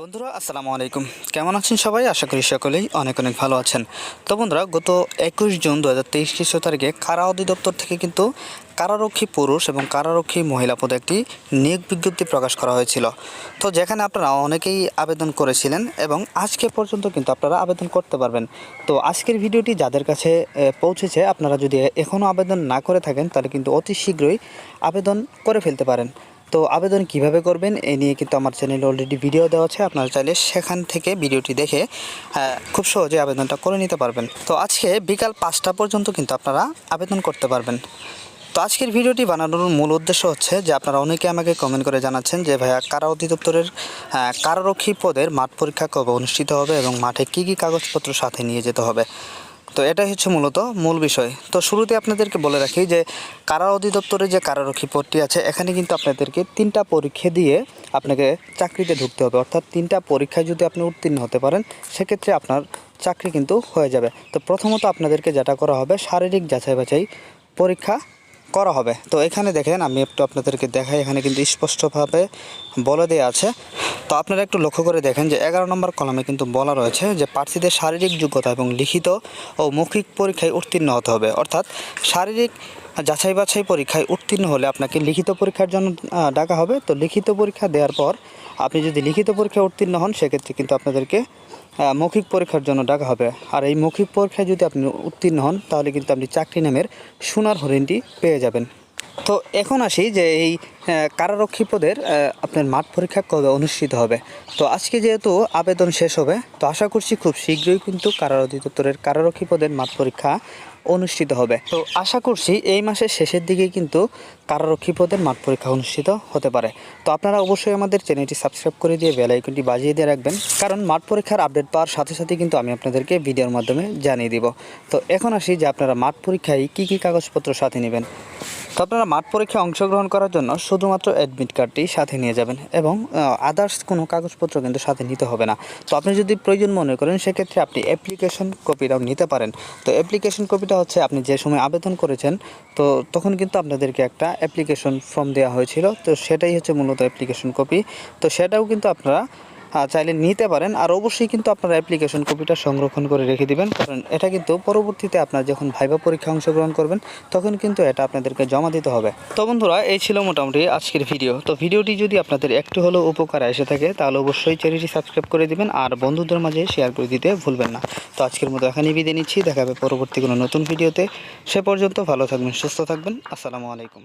বন্ধুরা, আসসালামু আলাইকুম। কেমন আছেন সবাই? আশা করি সকলেই অনেক অনেক ভালো আছেন। তো বন্ধুরা, গত একুশ জুন দু হাজার তেইশ খ্রিস্ট তারিখে কারা অধিদপ্তর থেকে কিন্তু কারারক্ষী পুরুষ এবং কারারক্ষী মহিলা পদে একটি নিয়োগ বিজ্ঞপ্তি প্রকাশ করা হয়েছিল। তো যেখানে আপনারা অনেকেই আবেদন করেছিলেন এবং আজকে পর্যন্ত কিন্তু আপনারা আবেদন করতে পারবেন। তো আজকের ভিডিওটি যাদের কাছে পৌঁছেছে, আপনারা যদি এখনও আবেদন না করে থাকেন, তাহলে কিন্তু অতি শীঘ্রই আবেদন করে ফেলতে পারেন। তো আবেদন কীভাবে করবেন এই নিয়ে কিন্তু আমার চ্যানেলে অলরেডি ভিডিও দেওয়া আছে আপনারা চাইলে সেখান থেকে ভিডিওটি দেখে খুব সহজে আবেদনটা করে নিতে পারবেন। তো আজকে বিকাল পাঁচটা পর্যন্ত কিন্তু আপনারা আবেদন করতে পারবেন। তো আজকের ভিডিওটি বানানোর মূল উদ্দেশ্য হচ্ছে যে আপনারা অনেকে আমাকে কমেন্ট করে জানাচ্ছেন যে ভাইয়া কারা অধিদপ্তরের আহ, কারারক্ষী পদের মাঠ পরীক্ষা কবে অনুষ্ঠিত হবে এবং মাঠে কী কী কাগজপত্র সাথে নিয়ে যেতে হবে? তো এটাই হচ্ছে মূলত মূল বিষয়। তো শুরুতে আপনাদেরকে বলে রাখি যে, কারা অধিদপ্তরে যে কারারক্ষী পদটি আছে, এখানে কিন্তু আপনাদেরকে তিনটা পরীক্ষা দিয়ে আপনাকে চাকরিতে ঢুকতে হবে। অর্থাৎ তিনটা পরীক্ষায় যদি আপনি উত্তীর্ণ হতে পারেন, সেক্ষেত্রে আপনার চাকরি কিন্তু হয়ে যাবে। তো প্রথমত আপনাদেরকে যেটা করা হবে, শারীরিক যাচাই বাছাই পরীক্ষা করা হবে। তো এখানে দেখেন, আমি একটু আপনাদেরকে দেখাই, এখানে কিন্তু স্পষ্টভাবে বলে দেওয়া আছে। তো আপনারা একটু লক্ষ্য করে দেখেন যে এগারো নম্বর কলমে কিন্তু বলা রয়েছে যে প্রার্থীদের শারীরিক যোগ্যতা এবং লিখিত ও মৌখিক পরীক্ষায় উত্তীর্ণ হতে হবে। অর্থাৎ শারীরিক যাচাই বাছাই পরীক্ষায় উত্তীর্ণ হলে আপনাকে লিখিত পরীক্ষার জন্য ডাকা হবে। তো লিখিত পরীক্ষা দেওয়ার পর আপনি যদি লিখিত পরীক্ষায় উত্তীর্ণ হন, সেক্ষেত্রে কিন্তু আপনাদেরকে মৌখিক পরীক্ষার জন্য ডাকা হবে। আর এই মৌখিক পরীক্ষায় যদি আপনি উত্তীর্ণ হন, তাহলে কিন্তু আপনি চাকরি নামের সোনার হরিণটি পেয়ে যাবেন। তো এখন আসি যে এই কারারক্ষী পদের আপনার মাঠ পরীক্ষা কবে অনুষ্ঠিত হবে? তো আজকে যেহেতু আবেদন শেষ হবে, তো আশা করছি খুব শীঘ্রই কিন্তু কারা অধিদপ্তরের কারারক্ষী পদের মাঠ পরীক্ষা অনুষ্ঠিত হবে। তো আশা করছি এই মাসের শেষের দিকে কিন্তু কারারক্ষী পদের মাঠ পরীক্ষা অনুষ্ঠিত হতে পারে। তো আপনারা অবশ্যই আমাদের চ্যানেলটি সাবস্ক্রাইব করে দিয়ে বেল আইকনটি বাজিয়ে দিয়ে রাখবেন, কারণ মাঠ পরীক্ষার আপডেট পাওয়ার সাথে সাথে কিন্তু আমি আপনাদেরকে ভিডিওর মাধ্যমে জানিয়ে দিব। তো এখন আসি যে আপনারা মাঠ পরীক্ষায় কী কী কাগজপত্র সাথে নেবেন। তো আপনারা মাঠ পরীক্ষায় অংশগ্রহণ করার জন্য শুধুমাত্র অ্যাডমিট কার্ডটি সাথে নিয়ে যাবেন এবং আদার্স কোনো কাগজপত্র কিন্তু সাথে নিতে হবে না। তো আপনি যদি প্রয়োজন মনে করেন, সেক্ষেত্রে আপনি অ্যাপ্লিকেশন কপিটাও নিতে পারেন। তো অ্যাপ্লিকেশন কপিটা হচ্ছে আপনি যে সময় আবেদন করেছেন, তো তখন কিন্তু আপনাদেরকে একটা অ্যাপ্লিকেশন ফর্ম দেওয়া হয়েছিল। তো সেটাই হচ্ছে মূলত অ্যাপ্লিকেশন কপি তো সেটাও কিন্তু আপনারা চাইলে নিতে পারেন। আর অবশ্যই কিন্তু আপনার অ্যাপ্লিকেশন কপিটা সংরক্ষণ করে রেখে দিবেন। কারণ এটা কিন্তু পরবর্তীতে আপনার যখন ভাইবা পরীক্ষা অংশগ্রহণ করবেন, তখন কিন্তু এটা আপনাদেরকে জমা দিতে হবে। তো বন্ধুরা, এই ছিল মোটামুটি আজকের ভিডিও তো ভিডিওটি যদি আপনাদের একটু হলেও উপকার এসে থাকে, তাহলে অবশ্যই চ্যানেলটি সাবস্ক্রাইব করে দিবেন আর বন্ধুদের মাঝে শেয়ার করে দিতে ভুলবেন না। তো আজকের মতো এখানেই বিদায় নিচ্ছি। দেখা হবে পরবর্তী কোনো নতুন ভিডিওতে সে পর্যন্ত ভালো থাকবেন, সুস্থ থাকবেন। আসসালামু আলাইকুম।